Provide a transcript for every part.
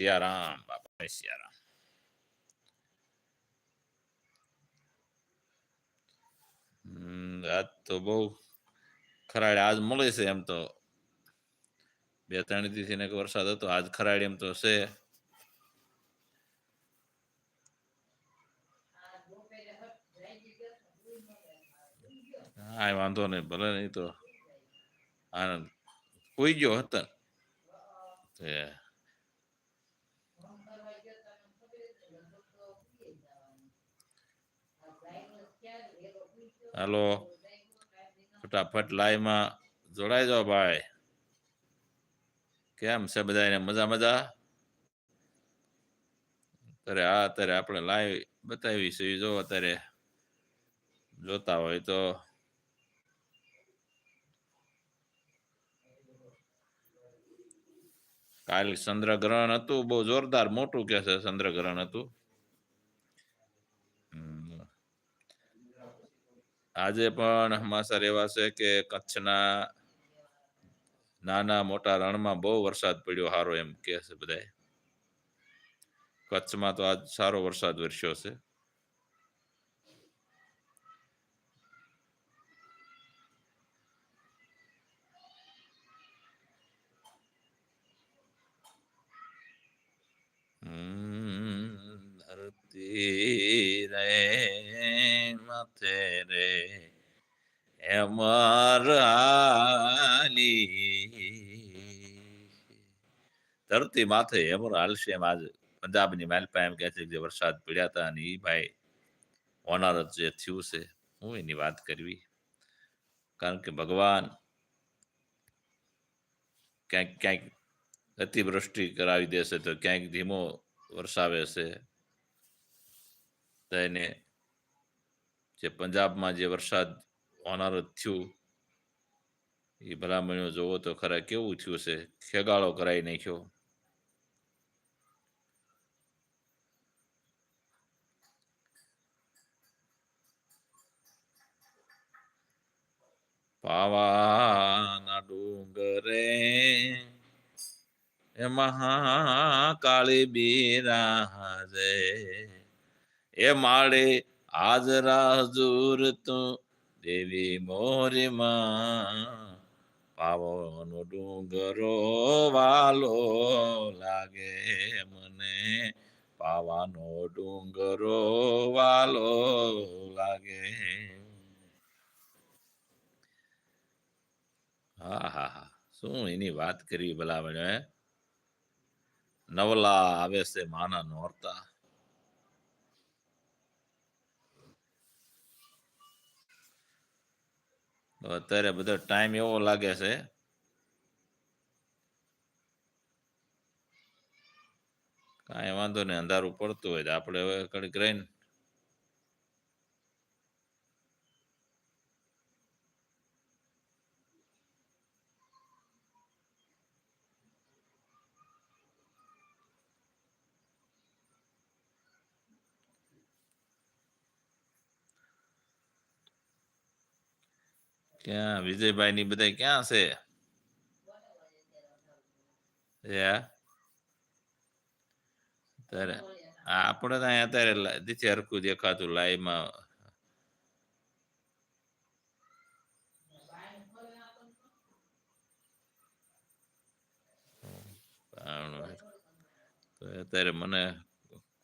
સિયારામ બાપા સિયારામ હમ, આજ તો બહુ ખરાડે આજ મળે છે એમ તો બે ત્રણ દિવસ ને વરસાદ હતો આજ ખરાડે એમ તો છે હા વાંધો નહીં ભલે નહીં તો આનંદ કોઈ ગયો હતા હાલો. ફટાફટ લાઈમાં જોડાઈ જાઓ ભાઈ. કેમ છે બધાને મજા મજા? અત્યારે આ અત્યારે આપણે લાઈવ બતાવી છે. જો અત્યારે જોતા હોય તો. કાલ ચંદ્રગ્રહણ હતું. બહુ જોરદાર, મોટું કે છે ચંદ્રગ્રહણ હતું? આજે પણ સમાચાર એવા છે કે કચ્છના નાના મોટા રણમાં બહુ વરસાદ પડ્યો સારો એમ કે છે બધાય. કચ્છમાં તો આજ સારો વરસાદ વરસ્યો છે. ધરતી રે, માથે રે એમર ધરતી માથે એમર હાલશે એમ આજ. પંજાબની માલપા એમ કહે છે કે જે વરસાદ પડ્યા હતા અને એ ભાઈ ઓનારત જે થયું છે, હું એની વાત કરવી. કારણ કે ભગવાન ક્યાંક ક્યાંક અતિવૃષ્ટિ કરાવી દેશે તો ક્યાંક ધીમો વરસાવે છે. એને જે પંજાબમાં જે વરસાદ હોનાર થયું, એ ભલામણીઓ જોવો તો ખરા, કેવું થયું છે ખેગાળો કરાઈ નાખ્યો. પાવાના ડુંગરે એ મહાકાળી બિરાજે એ માળે હાજરા હજુર તું દેવી મોરીમાં પાવનો ડુંગરો વાલો લાગે મને. પાવાનો ડુંગરો વાલો લાગે. હા હા હા. શું એની વાત કરી ભલા નવલા આવે છે, માના નોરતા. અત્યારે બધો ટાઈમ એવો લાગે છે. કાંઈ વાંધો નહીં, અંધારું પડતું હોય તો આપણે હવે કડીક રહીને ક્યાં? વિજયભાઈ ની બધા ક્યાં છે? અત્યારે આપણે તો અહીંયા અત્યારે દીથી હરખું દેખાતું લાઈવમાં અત્યારે મને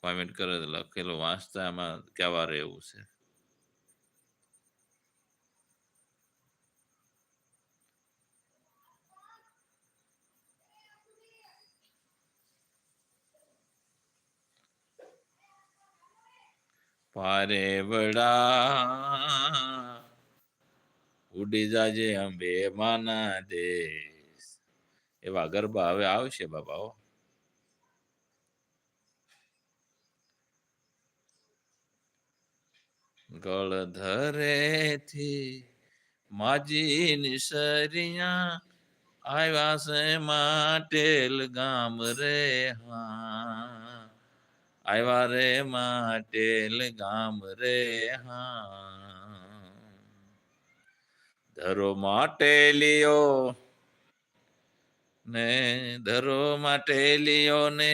કોમેન્ટ કરે લખેલું વાંચતા એમાં કેવા રહેવું છે? પારે વડા. ઉડી જાજે અંબે માના દેશ એવા ગરબા હવે આવશે બાબાઓ ગળ ધરેથી માજી નિસરિયા આવ્યા છે માટેલ ગામ રે હા. આવ્યા રે માટેલ ગામ રે હા. ધરો માટેલિયો ને, ધરો માટેલિયો ને,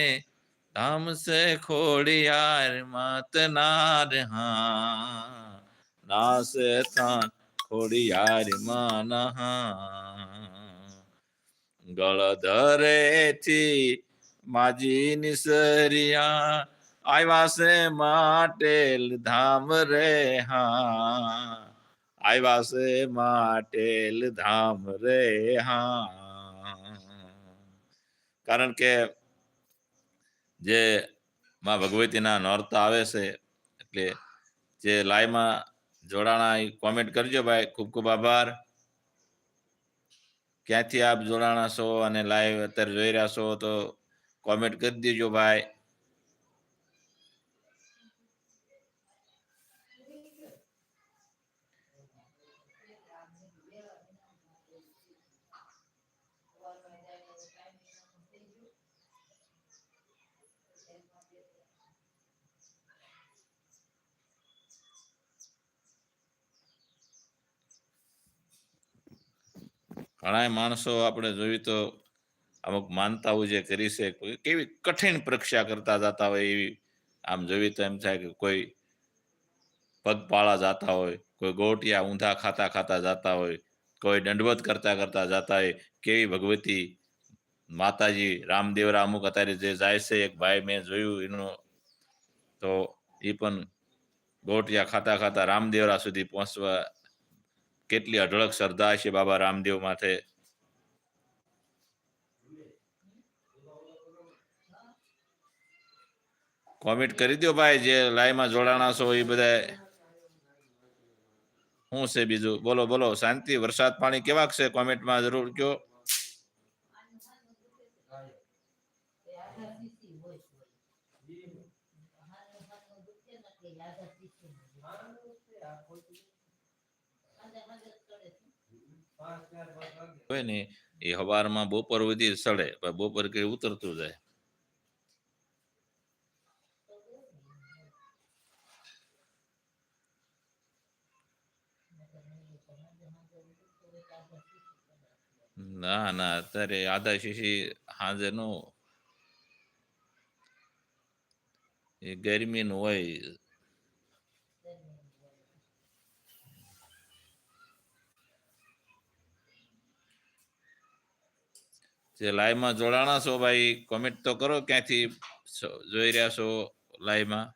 ધામ સે ખોડિયાર માતનાર હા. નાસ થાન ખોડિયાર માના ગળ ધરેથી માજી નિસરિયા આવ્યા છે માટેલ ધામ રે હા. આવ્યા છે માટેલ ધામ રે હા. કારણ કે જે માં ભગવતીના નોરતા આવે છે, એટલે જે લાઈમાં જોડાણા કોમેન્ટ કરજો ભાઈ, ખૂબ ખૂબ આભાર. ક્યાંથી આપ જોડાણા છો અને લાઈવ અત્યારે જોઈ રહ્યા છો તો કોમેન્ટ કરી દેજો ભાઈ. ઘણા માણસો આપણે જોયું તો અમુક માનતાઓ જે કરી છે, કોઈ કેવી કઠિન પ્રક્ષા કરતા જતા હોય એવી, આમ જોયું તો એમ થાય કે કોઈ પગપાળા જતા હોય, કોઈ ગોટિયા ઊંધા ખાતા ખાતા જતા હોય, કોઈ દંડવત કરતા કરતા જતા હોય, કેવી ભગવતી માતાજી રામદેવરા અમુક અત્યારે જે જાય છે, એક ભાઈ મેં જોયું એનું, તો એ પણ ગોટિયા ખાતા ખાતા રામદેવરા સુધી પહોંચવા કેટલી અઢળક શ્રદ્ધા છે બાબા રામદેવ માથે? કોમેન્ટ કરી દો ભાઈ, જે લાઈવમાં જોડાણા છો એ બધા શું છે બીજું? બોલો બોલો, શાંતિ, વરસાદ પાણી કેવાક છે? કોમેન્ટમાં જરૂર કયો. હોય ને, એ હવારમાં બપોર સુધી સડે બપોર કે ઉતરતું જાય. ના ના, અત્યારે આધા શીશી સાંજે નો. એ ગરમી નું હોય જે લાઈવમાં જોડાણા છો ભાઈ કોમેન્ટ તો કરો ક્યાંથી છો- જોઈ રહ્યા છો લાઈવમાં?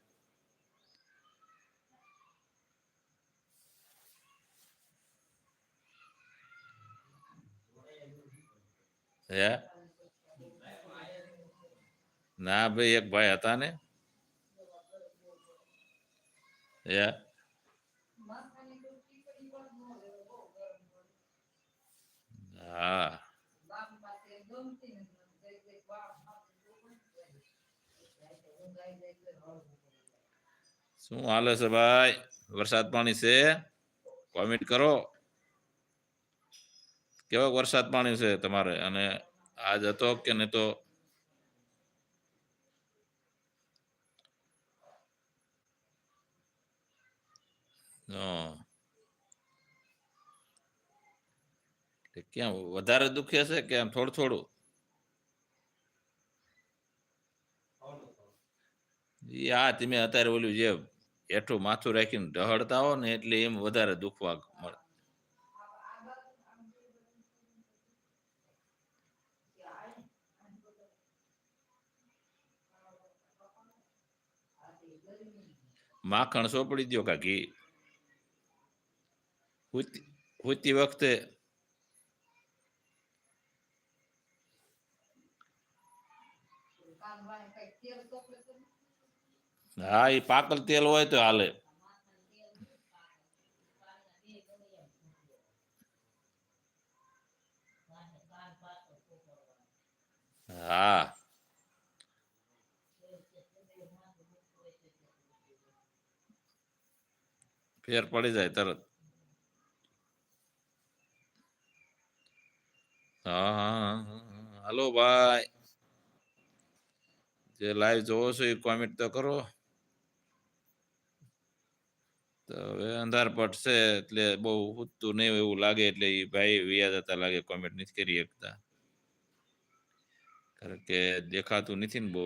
હે? ના ભાઈ, એક ભાઈ હતા ને. શું હાલે છે ભાઈ? વરસાદ પાણી છે? કોમેન્ટ કરો. કેવો વરસાદ પાણી છે તમારે? અને આજ હતો કે નહીં તો? હા. ક્યાં વધારે દુખે છે કે આમ થોડું થોડું? આ તમે અત્યારે ઓલું જે એઠું માથું રાખીને ઢહળતા હો ને એટલે એમ વધારે દુખવા મળે. માખણ સોપડી દ્યો કા ઘી હુતી હુતી વખતે હા, એ પાકલ તેલ હોય તો હાલે. હા. ફેર પડી જાય તરત. હા હા. હાલો ભાઈ જે લાઈવ જોવો છો એ કોમેન્ટ તો કરો. તો હવે અંધાર પડશે એટલે બહુ ઉઠતું નહીં એવું લાગે એટલે એ ભાઈ વ્યાજ જતા લાગે કોમેન્ટ નથી કરી શકતા. કારણ કે દેખાતું નથી ને બહુ.